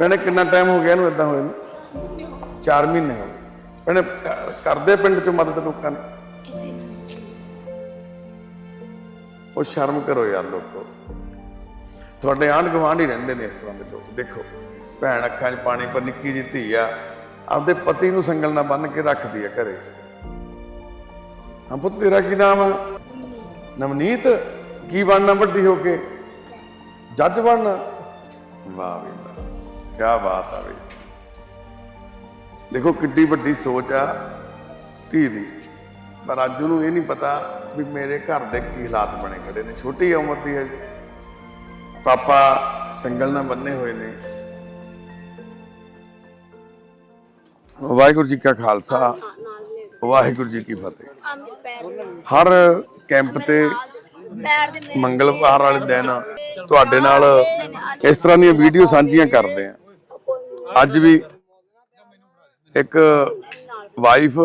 ਭੈਣੇ ਕਿੰਨਾ ਟਾਈਮ ਹੋ ਗਿਆ ਇਹਨੂੰ ਇਦਾਂ ਹੋਏ ਨੂੰ? 4 ਮਹੀਨੇ ਹੋ ਗਏ। ਭੈਣੇ ਕਰਦੇ ਪਿੰਡ ਚ ਮਦਦ ਲੋਕਾਂ ਨੇ? ਉਹ ਸ਼ਰਮ ਕਰੋ ਯਾਰ ਲੋਕੋ। ਤੁਹਾਡੇ ਆਂਢ ਗੁਆਂਢ ਹੀ ਰਹਿੰਦੇ ਨੇ ਇਸ ਤਰ੍ਹਾਂ ਦੇ ਲੋਕ। ਦੇਖੋ ਭੈਣ ਅੱਖਾਂ 'ਚ ਪਾਣੀ ਪਰ ਨਿੱਕੀ ਜਿਹੀ ਧੀ ਆ ਆਪਦੇ ਪਤੀ ਨੂੰ ਸੰਗਲ ਨਾਲ ਬੰਨ ਕੇ ਰੱਖਦੀ ਆ ਘਰੇ। ਹਾਂ ਪੁੱਤ ਤੇਰਾ ਕੀ ਨਾਮ ਆ? ਨਵਨੀਤ। ਕੀ ਬਣਨਾ ਵੱਡੀ ਹੋ ਕੇ? ਜੱਜ ਬਣਨਾ? ਵਾਹ ਵੀ ਵਾਹ ਕੀ ਬਾਤ ਆ ਬਈ। ਦੇਖੋ ਕਿੱਡੀ ਵੱਡੀ ਸੋਚ ਆ ਧੀ ਦੀ। ਪਰ ਅੱਜ ਉਹਨੂੰ ਇਹ ਨਹੀਂ ਪਤਾ ਵੀ ਮੇਰੇ ਘਰ ਦੇ ਕੀ ਹਾਲਾਤ ਬਣੇ ਖੜੇ ਨੇ। ਛੋਟੀ ਉਮਰ ਦੀ ਹੈ ਜੀ। ਪਾਪਾ ਸੰਗਲ ਨਾਲ ਬੰਨੇ ਹੋਏ ਨੇ। ਵਾਹਿਗੁਰੂ ਜੀ ਕਾ ਖਾਲਸਾ। ਵਾਹਿਗੁਰੂ ਜੀ ਕੀ ਫਤਿਹ। ਹਰ ਕੈਂਪ ਤੇ ਮੰਗਲਵਾਰ ਵਾਲੇ ਦਿਨ ਤੁਹਾਡੇ ਨਾਲ ਇਸ ਤਰ੍ਹਾਂ ਦੀਆਂ ਵੀਡੀਓ ਸਾਂਝੀਆਂ ਕਰਦੇ ਆ। ਅੱਜ ਵੀ ਇੱਕ ਵਾਈਫ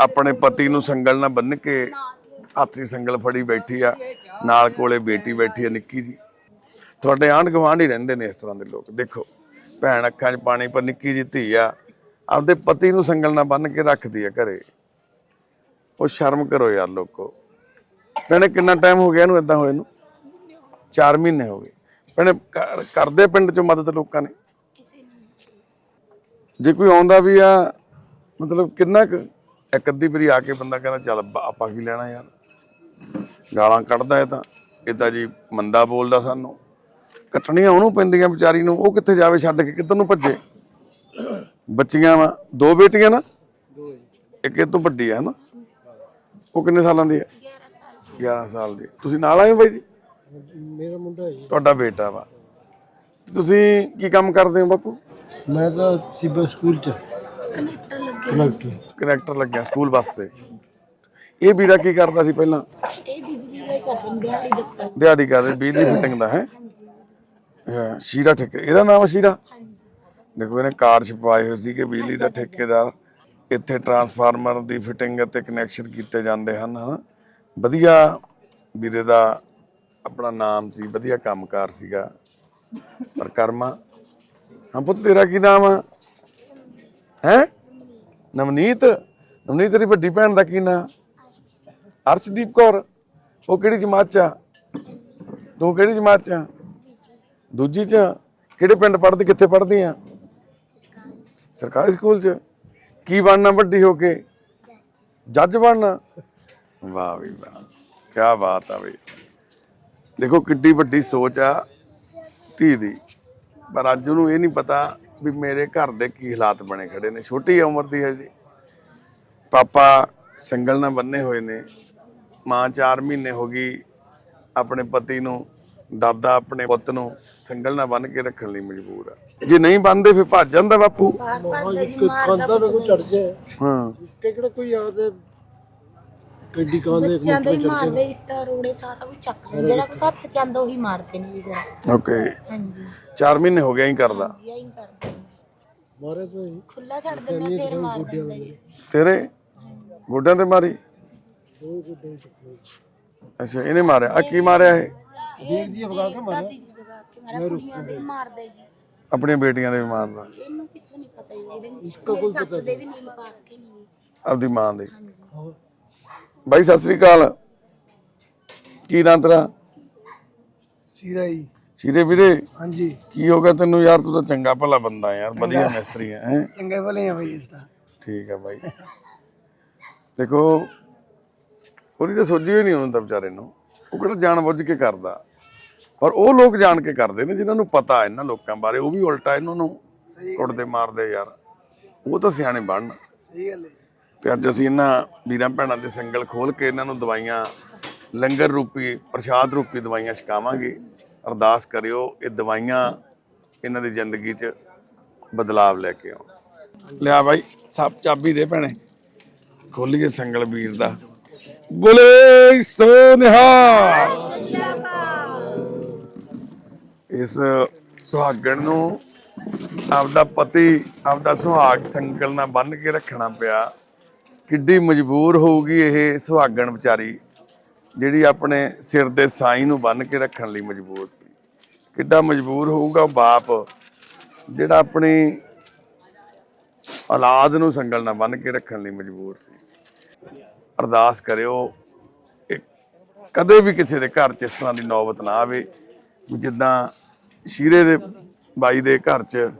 ਆਪਣੇ ਪਤੀ ਨੂੰ ਸੰਗਲ ਨਾਲ ਬੰਨ ਕੇ ਹੱਥੀ ਸੰਗਲ ਫੜੀ ਬੈਠੀ ਆ, ਨਾਲ ਕੋਲੇ ਬੇਟੀ ਬੈਠੀ ਆ ਨਿੱਕੀ ਜੀ। ਤੁਹਾਡੇ ਆਂਢ ਗੁਆਂਢ ਹੀ ਰਹਿੰਦੇ ਨੇ ਇਸ ਤਰ੍ਹਾਂ ਦੇ ਲੋਕ, ਦੇਖੋ। ਭੈਣ ਅੱਖਾਂ 'ਚ ਪਾਣੀ, ਪਰ ਨਿੱਕੀ ਜੀ ਧੀ ਆ। ਆਪਦੇ ਪਤੀ ਨੂੰ ਸੰਗਲ ਨਾਲ ਬੰਨ ਕੇ ਰੱਖਦੀ ਆ ਘਰੇ। ਉਹ ਸ਼ਰਮ ਕਰੋ ਯਾਰ ਲੋਕੋ। ਭੈਣੇ, ਕਿੰਨਾ ਟਾਈਮ ਹੋ ਗਿਆ ਇਹਨੂੰ ਇਦਾਂ ਹੋਏ ਨੂੰ? 4 ਮਹੀਨੇ ਹੋ ਗਏ। ਭੈਣੇ ਕਰਦੇ ਪਿੰਡ 'ਚੋਂ ਮਦਦ ਲੋਕਾਂ ਨੇ। ਜੇ ਕੋਈ ਆਉਂਦਾ ਵੀ ਆ ਮਤਲਬ ਕਿੰਨਾ ਕੁ ਇੱਕ ਅੱਧੀ ਵਾਰੀ ਆ ਕੇ ਬੰਦਾ ਕਹਿੰਦਾ ਚੱਲ ਆਪਾਂ ਕੀ ਲੈਣਾ ਯਾਰ? ਗਾਲਾਂ ਕੱਢਦਾ ਇਹ ਤਾਂ। ਇਹ ਤਾਂ ਜੀ ਮੰਦਾ ਬੋਲਦਾ ਸਾਨੂੰ। ਕੱਟਣੀਆਂ ਉਹਨੂੰ ਪੈਂਦੀਆਂ ਵਿਚਾਰੀ ਨੂੰ ਉਹ ਕਿੱਥੇ ਜਾਵੇ ਛੱਡ ਕੇ ਕਿੱਧਰ ਨੂੰ ਭੱਜੇ? ਬੱਚੀਆਂ ਵਾ ਦੋ ਬੇਟੀਆਂ ਨਾ? ਇੱਕ ਇਹ ਤੋਂ ਵੱਡੀ ਹੈ ਨਾ ਉਹ ਕਿੰਨੇ ਸਾਲਾਂ ਦੀ ਹੈ 11 ਸਾਲ ਦੀ। ਤੁਸੀਂ ਨਾਲ ਆਏ ਹੋ ਬਾਈ ਜੀ? ਮੇਰਾ ਮੁੰਡਾ ਹੈ ਜੀ। ਤੁਹਾਡਾ ਬੇਟਾ ਵਾ। ਤੁਸੀਂ ਕੀ ਕੰਮ ਕਰਦੇ ਹੋ ਬਾਪੂ? ਮੈਂ ਤਾਂ ਸਿਬਲ ਸਕੂਲ ਚ ਕਨੈਕਟਰ ਲੱਗੇ ਕਨੈਕਟਰ। ਕਨੈਕਟਰ ਲੱਗਿਆ ਸਕੂਲ ਬੱਸ ਤੇ। ਇਹ ਵੀਰਾ ਕੀ ਕਰਦਾ ਸੀ ਪਹਿਲਾਂ? ਇਹ ਬਿਜਲੀ ਦਾ ਹੀ ਕਰ ਦਿੰਦੇ ਦਿਹਾੜੀ ਦਿੱਤਾ। ਦਿਹਾੜੀ ਕਰਦੇ ਬਿਜਲੀ ਫਿਟਿੰਗ ਦਾ ਹੈ? ਹਾਂ, ਸ਼ੀਰਾ ਠੇਕੇ ਇਹਦਾ ਨਾਮ ਹੈ ਸ਼ੀਰਾ? ਹਾਂਜੀ। ਦੇਖੋ ਇਹਨੇ ਕਾਰਡ ਛਪਵਾਏ ਹੋਏ ਸੀ ਕਿ ਬਿਜਲੀ ਦਾ ਠੇਕੇਦਾਰ। ਇੱਥੇ ਟਰਾਂਸਫਾਰਮਰ ਦੀ ਫਿਟਿੰਗ ਅਤੇ ਕਨੈਕਸ਼ਨ ਕੀਤੇ ਜਾਂਦੇ ਹਨ ਹਨਾ ਵਧੀਆ ਵੀਰੇ ਦਾ ਆਪਣਾ ਨਾਮ ਸੀ ਵਧੀਆ ਕੰਮਕਾਰ ਸੀਗਾ ਪਰ ਕਰਮਾ ਹਾਂ ਪੁੱਤ, ਤੇਰਾ ਕੀ ਨਾਮ ਆ? ਹੈ? ਨਵਨੀਤ? ਨਵਨੀਤ, ਤੇਰੀ ਵੱਡੀ ਭੈਣ ਦਾ ਕੀ ਨਾਮ ਅਰਸ਼ਦੀਪ ਕੌਰ। ਉਹ ਕਿਹੜੀ ਜਮਾਤ ਚ ਆ? ਤੂੰ ਕਿਹੜੀ ਜਮਾਤ ਚ ਆ? ਦੂਜੀ ਚ ਕਿਹੜੇ ਪਿੰਡ ਪੜ੍ਹਦੀ, ਕਿੱਥੇ ਪੜ੍ਹਦੀ ਆ? ਸਰਕਾਰੀ ਸਕੂਲ ਚ। ਕੀ ਬਣਨਾ ਵੱਡੀ ਹੋ ਕੇ? ਜੱਜ ਬਣਨਾ। ਵਾਹ ਵੀ ਵਾਹ। ਕੀ ਬਾਤ ਆ ਵੀ ਦੇਖੋ, ਕਿੱਡੀ ਵੱਡੀ ਸੋਚ ਆ ਧੀ ਦੀ। ਪਰ ਅੱਜ ਉਹਨੂੰ ਇਹ ਨਹੀਂ ਪਤਾ ਵੀ ਮੇਰੇ ਘਰ ਦੇ ਕੀ ਹਾਲਾਤ ਬਣੇ ਖੜੇ ਨੇ। ਛੋਟੀ ਉਮਰ ਦੀ ਹੈ ਜੀ। ਪਾਪਾ ਸੰਗਲ ਨਾਲ ਬੰਨੇ ਹੋਏ ਨੇ। ਮਾਂ 4 ਮਹੀਨੇ ਹੋ ਗਈ ਆਪਣੇ ਪਤੀ ਨੂੰ ਦਾਦਾ ਆਪਣੇ ਪੁੱਤ ਨੂੰ ਸੰਗਲ ਨਾਲ ਬੰਨ ਕੇ ਰੱਖਣ ਲਈ ਮਜਬੂਰ ਆ। ਜੇ ਨਹੀਂ ਬੰਨਦੇ ਫਿਰ ਭੱਜ ਜਾਂਦਾ ਬਾਪੂ। ਹਾਂ। ਕਿਹੜਾ ਕੋਈ ਆਦੇ ਗੱਡੀ ਕਾਂ ਦੇ ਬੱਚਿਆਂ ਦੇ ਹੀ ਮਾਰਦੇ ਇੱਟਾਂ ਰੋੜੇ ਸਾਰਾ ਕੁਝ ਚੱਕ ਲੈਂਦੇ ਜਿਹੜਾ ਕੁਛ ਹੱਥ ਚ ਆਂਦਾ ਉਹੀ ਮਾਰਦੇ ਨੇ ਜੀ ਫਿਰ। ਓਕੇ। ਹਾਂਜੀ। 4 ਮਹੀਨੇ ਹੋ ਗਏ ਹੀ ਕਰਦਾ। ਜੀ ਆਈ ਕਰਦੇ ਨੇ। ਮਾਰੇ ਤਾਂ ਜੀ। ਖੁੱਲਾ ਛੱਡ ਦਿੰਦੇ ਆ, ਫਿਰ ਮਾਰ ਦਿੰਦਾ ਜੀ ਤੇਰੇ? ਗੋਡਿਆਂ ਤੇ ਮਾਰੀ? ਦੋ ਗੁੱਡੇ ਚੱਕਰੇ ਅੱਛਾ ਇਹਨੇ ਮਾਰਿਆ। ਆ ਕੀ ਮਾਰਿਆ ਇਹ? ਇਹ ਦੀ ਵਗਾ ਕੇ ਮਾਰਿਆ। ਜੀ ਵਗਾ ਕੇ ਮਾਰਿਆ ਕੁੜੀਆਂ ਦੇ ਵੀ ਮਾਰਦਾ ਜੀ। ਆਪਣੀਆਂ ਬੇਟੀਆਂ ਦੇ ਵੀ ਮਾਰਦਾ ਇਹਨੂੰ ਕਿਸੇ ਨਹੀਂ ਪਤਾ ਜੀ ਇਹਦੇ ਮੇਰੀ ਸੱਸ ਦੇ ਵੀ ਨੀਲ ਕੇ ਨਹੀਂ। ਆਪਦੀ ਮਾਂ ਦੇ। ਹਾਂਜੀ। ਹੋਰ? ਬਾਈ ਸਤਿ ਸ੍ਰੀ ਅਕਾਲ। ਕੀ ਨਾਂ ਤੇਰਾ? ਸੀਰਾ ਜੀ। ਸ਼ੀਰੇ ਵੀਰੇ? ਹਾਂਜੀ। ਕੀ ਹੋ ਗਿਆ ਤੈਨੂੰ ਯਾਰ? ਤੂੰ ਤਾਂ ਚੰਗਾ ਭਲਾ ਬੰਦਾ ਯਾਰ ਵਧੀਆ ਮਿਸਤਰੀ ਹੈ ਹੈਂ? ਚੰਗੇ ਭਲੇ ਆ ਬਈ ਇਸ ਦਾ ਠੀਕ ਹੈ ਬਾਈ। ਦੇਖੋ ਉਹਦੀ ਤਾਂ ਸੋਝੀ ਹੋਈ ਨਹੀਂ ਉਹਨੂੰ ਤਾਂ ਵਿਚਾਰੇ ਨੂੰ। ਉਹ ਕਿਹੜਾ ਜਾਣ ਬੁੱਝ ਕੇ ਕਰਦਾ। ਪਰ ਉਹ ਲੋਕ ਜਾਣ ਕੇ ਕਰਦੇ ਨੇ ਜਿਨ੍ਹਾਂ ਨੂੰ ਪਤਾ ਇਹਨਾਂ ਲੋਕਾਂ ਬਾਰੇ। ਉਹ ਵੀ ਉਲਟਾ ਇਹਨਾਂ ਨੂੰ ਕੁੱਟਦੇ ਮਾਰਦੇ ਯਾਰ। ਉਹ ਤਾਂ ਸਿਆਣੇ ਬਣਨ। ਸਹੀ ਗੱਲ ਹੈ। ਤੇ ਅੱਜ ਅਸੀਂ ਇਹਨਾਂ ਵੀਰਾਂ ਭੈਣਾਂ ਦੇ ਸੰਗਲ ਖੋਲ ਕੇ ਇਹਨਾਂ ਨੂੰ ਦਵਾਈਆਂ, ਲੰਗਰ ਰੂਪੀ, ਪ੍ਰਸ਼ਾਦ ਰੂਪੀ ਦਵਾਈਆਂ ਛਕਾਵਾਂਗੇ। ਅਰਦਾਸ ਕਰਿਓ ਇਹ ਦਵਾਈਆਂ ਇਹਨਾਂ ਦੀ ਜ਼ਿੰਦਗੀ 'ਚ ਬਦਲਾਵ ਲੈ ਕੇ ਆਉਣ। ਲਿਆ ਬਾਈ, ਸਭ ਚਾਬੀ ਦੇ ਭੈਣੇ। ਖੋਲੀਏ ਸੰਗਲ ਵੀਰ ਦਾ। ਬੋਲੇ ਸੋਨਿਹਾ। ਇਸ ਸੁਹਾਗਣ ਨੂੰ ਆਪਦਾ ਪਤੀ, ਆਪਦਾ ਸੁਹਾਗ ਸੰਗਲ ਨਾਲ ਬੰਨ ਕੇ ਰੱਖਣਾ ਪਿਆ। ਕਿੱਡੀ ਮਜਬੂਰ ਹੋਊਗੀ ਇਹ ਸੁਹਾਗਣ ਵਿਚਾਰੀ, ਜਿਹੜੀ ਆਪਣੇ ਸਿਰ ਦੇ ਸਾਈ ਨੂੰ ਬੰਨ ਕੇ ਰੱਖਣ ਲਈ ਮਜਬੂਰ ਸੀ। ਕਿੱਡਾ ਮਜਬੂਰ ਹੋਊਗਾ ਉਹ ਬਾਪ, ਜਿਹੜਾ ਆਪਣੀ ਔਲਾਦ ਨੂੰ ਸੰਗਲ ਨਾਲ ਬੰਨ ਕੇ ਰੱਖਣ ਲਈ ਮਜਬੂਰ ਸੀ। ਅਰਦਾਸ ਕਰਿਓ ਕਿ ਕਦੇ ਵੀ ਕਿਸੇ ਦੇ ਘਰ 'ਚ ਇਸ ਤਰ੍ਹਾਂ ਦੀ ਨੌਬਤ ਨਾ ਆਵੇ ਜਿੱਦਾਂ ਸ਼ੀਰੇ ਦੇ ਬਾਈ ਦੇ ਘਰ 'ਚ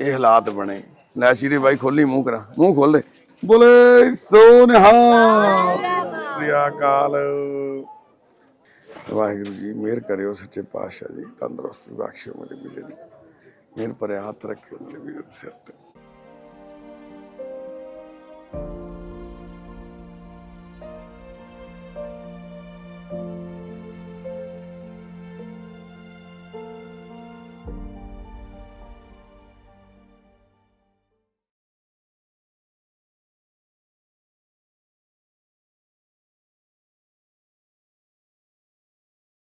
ਇਹ ਹਾਲਾਤ ਬਣੇ। ਲੈ ਸ਼ੀਰੇ ਬਾਈ ਖੋਲੀ ਮੂੰਹ ਕਰਾ, ਮੂੰਹ ਖੋਲ ਦੇ। ਬੋਲੇ ਸੋ ਨਿਹਾਲ ਸ੍ਰੀ ਅਕਾਲ। ਵਾਹਿਗੁਰੂ ਜੀ ਮਿਹਰ ਕਰਿਓ ਸੱਚੇ ਪਾਤਸ਼ਾਹ ਜੀ ਤੰਦਰੁਸਤੀ ਬਖਸ਼ਿਓ ਮੇਰੇ ਵੀਰੇ ਨੂੰ ਮਿਹਰ ਭਰਿਆ ਹੱਥ ਰੱਖਿਓ ਮੇਰੇ ਵੀਰੇ ਸਿਰ ਤੇ।